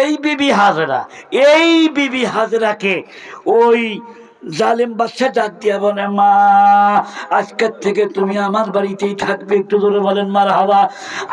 এই বিবি হাজরা এই বিবি হাজরাকে ওই জালেম বাচ্চা ডাক দিয়া বলে, মা আজকের থেকে তুমি আমার বাড়িতেই থাকবে। একটু ধরে বলেন মার হাওয়া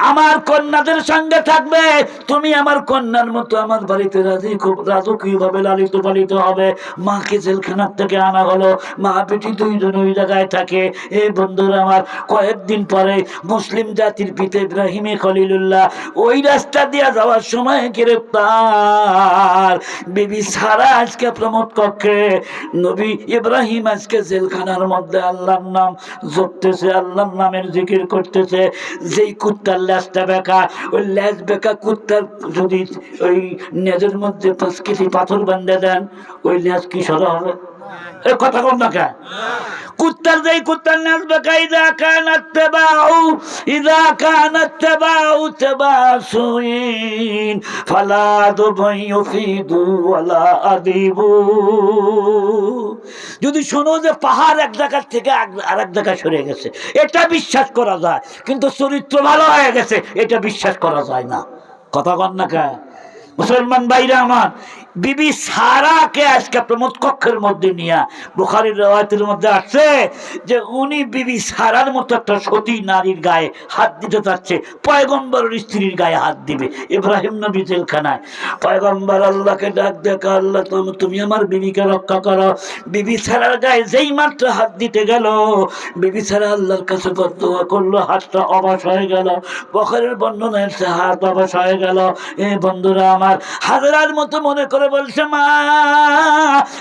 আমার কন্যাদের সঙ্গে থাকবে। তুমি আমার কন্যার মতো আমার বাড়িতে রাজি, খুব রাজকীয় ভাবে লালিত পালিত হবে। মাকে জেলখানার থেকে আনা হলো। মা, বেটি দুইজন ওই জায়গায় থাকে। এ বন্ধুরা আমার, কয়েকদিন পরে মুসলিম জাতির পিতা ইব্রাহিমে খলিলুল্লাহ ওই রাস্তা দিয়ে যাওয়ার সময় গ্রেপ্তার। বিবি সারা আজকে প্রমোদ কক্ষে। নবী ইব্রাহিম আজকে জেলখানার মধ্যে আল্লাহর নাম জপতেছে, আল্লাহর নামের জিকির করতেছে। যেই কুত্তার লেজটা বেকা, ওই ল্যাজ বেকা কুত্তার যদি ওই নেজের মধ্যে পাঁচ কেজি পাথর বান্ধে দেন, ওই ল্যাস কি সরা হবে? যদি শোনো যে পাহাড় এক জায়গার থেকে আর এক জায়গায় সরে গেছে, এটা বিশ্বাস করা যায়, কিন্তু চরিত্র ভালো হয়ে গেছে, এটা বিশ্বাস করা যায় না। কথা কন না কে মুসলমান বাইরে আমার বিবি সারাকে আজকে প্রমোদ কক্ষের মধ্যে নিয়ে, বুখারির রেওয়ায়তের মধ্যে আসছে যে উনি বিবি সারার মতো একটা সতী নারীর গায়ে হাত দিতে চাচ্ছে, পয়গম্বরের স্ত্রীর গায়ে হাত দিবে, ইব্রাহিম নবী জেলখানায়। পয়গম্বর আল্লাহকে ডাক দেখা, আল্লাহ তুমি- তুমি আমার বিবিকে রক্ষা করো। বিবি সারার গায়ে যেই মাত্র হাত দিতে গেল, বিবি সারা আল্লাহর কাছে দোয়া করল, হাতটা অবাস হয়ে গেল। বখারের বর্ণনা হাত অবাস হয়ে গেল। এ বন্ধুরা আমার, হাজারার মতো মনে করে বলছে মা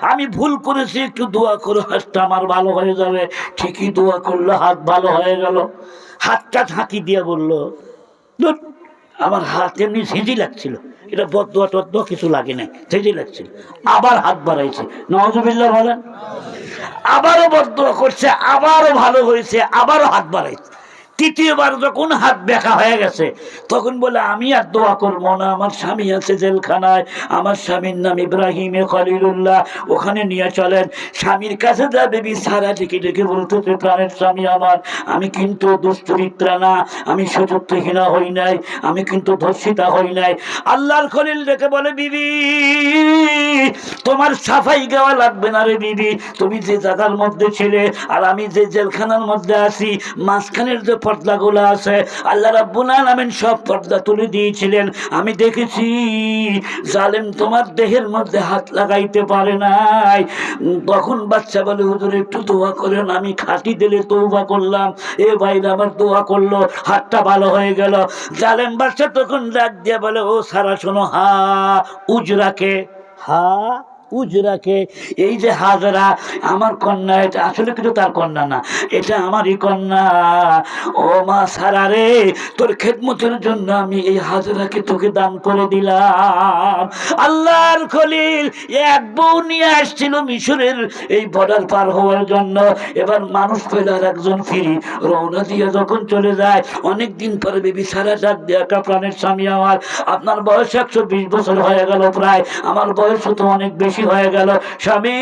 আমি ভুল করেছি একটু দোয়া করো হাতটা আমার ভালো হয়ে যাবে। ঠিকই দোয়া করল হাত ভালো হয়ে গেল। হাতটা ঝাঁকি দিয়ে বলল "ধুর, আমার হাত এমনি ঝিঁঝি লাগছিল। এটা বদুয়া টদুয়া কিছু লাগে নাই ঝিঁঝি লাগছিল। আবার হাত বাড়াইছে। নওয়াজুবিল্লাহ বলেন আবারও বদুয়া করছে আবারও ভালো হয়েছে আবারও হাত বাড়াইছে। তৃতীয়বার যখন হাত দেখা হয়ে গেছে, তখন বলে, আমি আর দোয়া করব না, আমার স্বামী আছে জেলখানায়, আমার স্বামীর নাম ইব্রাহিম খলিলুল্লাহ, ওখানে নিয়ে চলেন। স্বামীর কাছে যা বেবি সারা ডেকে ডেকে বলতেছে প্রাণের স্বামী আমার, আমি কিন্তু দুশ্চরিত্রা না, আমি সচত্বহীনা হই নাই, আমি কিন্তু ধর্ষিতা হই নাই। আল্লাহর খলিল ডেকে বলে, বিবি, তোমার সাফাই গাওয়া লাগবে না রে বিবি, তুমি যে জায়গার মধ্যে ছিলে আর আমি যে জেলখানার মধ্যে আছি, মাঝখানের যে পর্দাগুলো আছে। আল্লাহ রাব্বুল আলামিন সব পর্দা তুলে দিয়েছিলেন। আমি দেখেছি, জালেম তোমার দেহের মধ্যে হাত লাগাইতে পারে নাই। তখন বাচ্চা বলে, হুজুর, একটু দোয়া করেন, আমি খাঁটি দিলে তৌবা করলাম। এ ভাইরা আমার দোয়া করল, হাতটা ভালো হয়ে গেল। জালেম বাচ্চা তখন ডাক দিয়ে বলে, ও সারা শোনো, হা উজরাকে হা? উজরাকে এই যে হাজরা, আমার কন্যা এটা আসলে কিন্তু তার কন্যা না, এটা আমারই কন্যা। ও মা সারা রে, তোর খেদমতের জন্য আমি এই হাজরাকে তোকে দান করে দিলাম। আল্লাহর খলিল এক বউ নিয়ে আসছিল মিশরের এই বর্ডার পার হওয়ার জন্য, এবার মানুষ পেল আর একজন ফিরি। রওনা দিয়ে যখন চলে যায়, অনেক দিন পরে বেবি সারা ডাক দিয়ে একটা প্রাণের স্বামী আমার। আপনার বয়স একশো বিশ বছর হয়ে গেল প্রায়, আমার বয়স তো অনেক বেশি। হয়ে গেল, স্বামী,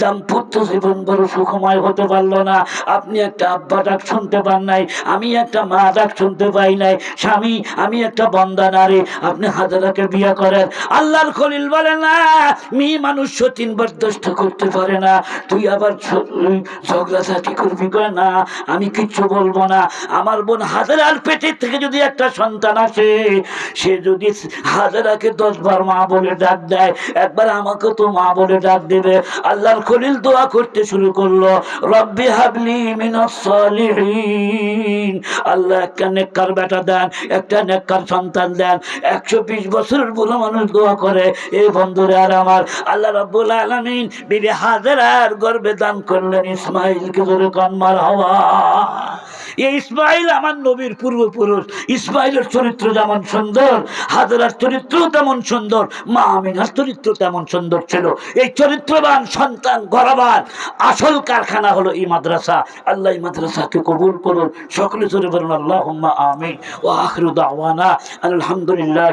দাম্পত্য জীবন বড় সুখময় হতে পারল না। আপনি একটা আব্বা ডাক শুনতে পান নাই, আমি একটা মা ডাক শুনতে পাই নাই। স্বামী, আমি একটা বন্দা নারী, আপনি হাজারাকে বিয়ে করেন। আল্লাহর খলিল বলে, না, মেয়ে মানুষ সতীন বরদস্ত করতে পারে না। তুই আবার ওই ঝগড়াঝাটি করবি? না, আমি কিচ্ছু বলব না। আমার বোন হাজারার পেটের থেকে যদি একটা সন্তান আসে, সে যদি হাজারাকে দশ বার মা বলে ডাক দেয়। একবার আমাকে তো মা বলে ডাক দেবে। আল্লাহর খলিল দোয়া করতে শুরু করল। রব্বি হাবলি মিনাস সালিহিন। আল্লাহ একটা নেককার বেটা দেন, একটা নেককার সন্তান দেন। একশো বিশ বছরের বুড়ো মানুষ দোয়া করে এই বন্ধুরে আর আমার, আল্লাহ রব্বুল আলমিন বিবি হাজারার গর্বে দান করলেন। ইসমাইলকে ধরে কনমার হওয়া। এই ইসমাইল আমার নবীর পূর্বপুরুষ। ইসমাইলের চরিত্র যেমন সুন্দর, হাজরার চরিত্র তেমন সুন্দর, মা আমিনার চরিত্র তেমন সুন্দর ছিল। এই চরিত্রবান সন্তান গড়াবার আসল কারখানা হলো এই মাদ্রাসা। আল্লাহ এই মাদ্রাসাকে কবুল করুন। সকলে চলে বলুন আল্লাহ আমিন ও আখরু দাওয়ানা আলহামদুলিল্লাহ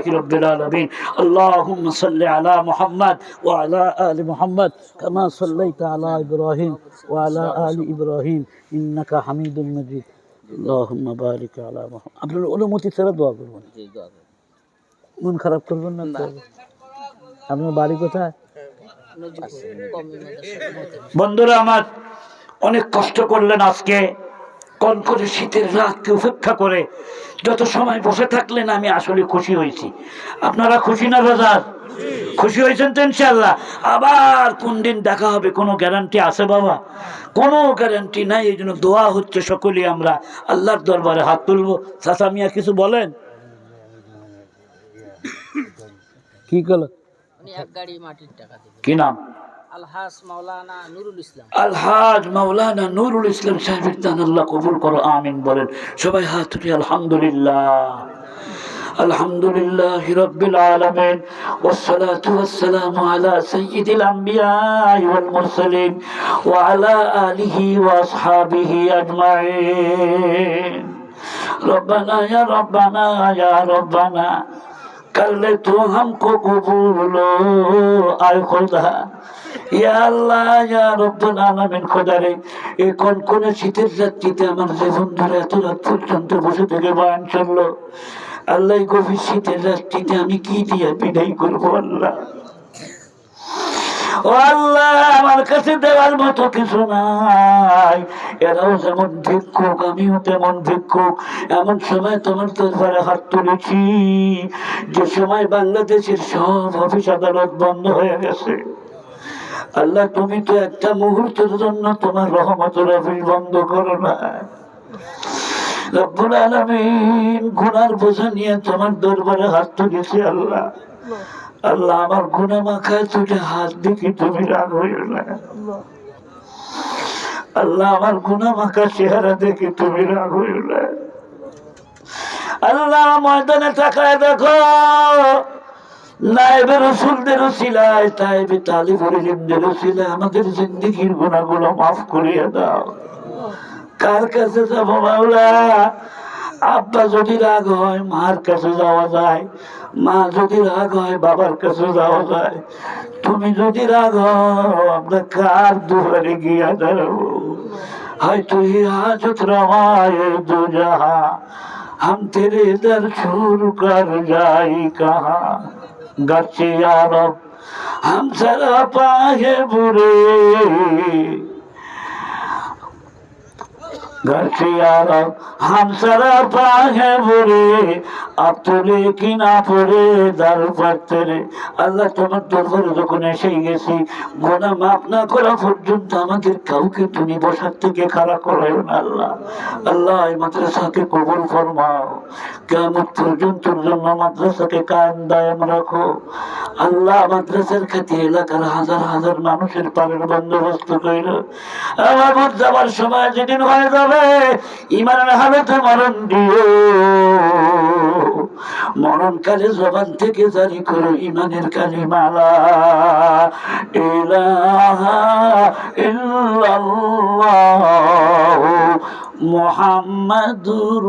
আলমিন। আল্লাহ সাল্লি আলা মোহাম্মদ ও আলা আলি মোহাম্মদ কামা সাল্লাই তালা ইব্রাহিম ওয়ালা আলী আল ইব্রাহিম। ইন্নাকা হামিদুল মজিদ। আল্লাহুম্মা বারিক আপনার অনুমতি ছাড়া দোয়া করবেন। মন খারাপ করবেন না। আপনার বাড়ি কোথায়? বন্ধুরা আমার অনেক কষ্ট করলেন আজকে। কনকনে শীতের রাতকে উপেক্ষা করে যত সময় বসে থাকলেন আমি আসলে খুশি হয়েছি। আপনারা খুশি না বাজার? খুশি হয়েছেন তো ইনশাল্লাহ আবার কোন দিন দেখা হবে কোনো গ্যারান্টি আছে বাবা? কোনো গ্যারান্টি নাই এই জন্য দোয়া হচ্ছে সকলেই আমরা। আল্লাহর দরবারে হাত তুলবো। চাচা মিয়া কিছু বলেন? কি করল? উনি এক গাড়ি মাটির টাকা দিবেন কি নাম? আলহাস মাওলানা নুরুল ইসলাম আলহাজ মাওলানা নুরুল ইসলাম সাহেবের দান আল্লাহ কবুল করো আমিন বলেন সবাই হাত উঠে আলহামদুলিল্লাহ الحمد لله رب العالمين والصلاة والسلام على سيد الأنبياء والمرسلين وعلى آله وأصحابه أجمعين ربنا يا ربنا يا ربنا کرلے তো হামকো کو قبول آئے خدا ইয়া আল্লাহ, ইয়া রব্বুল আলামিন, খোদা রে এই কোন কোন শীতের রাত্রিতে আমার জীবন ধরে এত রাত পর্যন্ত বসে থেকে বায়ান চলল, আল্লাহ গভীর শীতের রাত্রিতে আমি কি দিয়ে বিদায় করব আল্লাহ? আল্লাহ, আমার কাছে দেওয়ার মতো কিছু নাই। এরাও যেমন ভিক্ষুক আমিও তেমন ভিক্ষুক এমন সময় তোমার দরবারে হাত তুলেছি। যে সময় বাংলাদেশের সব অফিস আদালত বন্ধ হয়ে গেছে। আল্লাহ, তুমি তো একটা মুহূর্তের জন্য তোমার রহমতের অফিস বন্ধ করো না। রব্বুল আলামিন গুনার বোঝা নিয়ে তোমার দরবারে হাত তুলেছি আল্লাহ। আল্লাহ আমার মাখায় তুলে হাত দেখি তুমি রাগ না। আল্লাহ আমার মাখা চেহারা দেখে তুমি রাগ না। আল্লাহ ময়দানে তাকায় দেখো রসুলদের তাইবে আমাদের জিন্দিগির গুণাগুলো মাফ করিয়ে দাও। কার কাছে যাব মাওলা? আব্বা যদি রাগ হয়, মার কাছে যাওয়া যায়, মা যদি রাগ হয়, বাবার কাছে যাওয়া যায়। তুমি যদি রাগ হও, আমরা কার দুয়ারে গিয়া দাঁড়াবো? হয়তো হি হাজত দুজাহা, হাম তেরে দর ছুর কর যাই কাহা। গছে আরব, হাম সারা পাহে বুরে बुरे घर से यारब हम सरा पाए बुरे अब तो लेकिन আপরে দার পাত্রে আল্লাহ তোমার দরবারে যখন এসে গেছি গোনা মাফ না করা পর্যন্ত আমাদের কাউকে তুমি বসার থেকে খারাপ করাইও না আল্লাহ আল্লাহ এই মাদ্রাসাকে কবুল ফরমাও কেমন পর্যন্তর জন্য মাদ্রাসাকে কায়েম দায়াম রাখো আল্লাহ মাদ্রাসার খাতি এলাকার হাজার হাজার মানুষের পারের বন্দোবস্ত কইল আমার যাবার সময় যেদিন হয়ে যাবে ইমানের হালতে মরণ দিও। মরণ কালে জবান থেকে জারি করো ইমানের কালিমালা। ইল্লাল্লাহ। মুহাম্মাদুর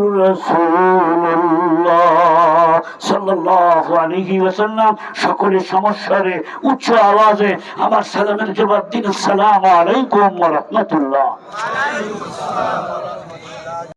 ওয়াসাল্লাম সকলের সমস্যারে উচ্চ আওয়াজে আমার সালামের জবাব দিন। আসসালামু আলাইকুম রাহমাতুল্লাহ।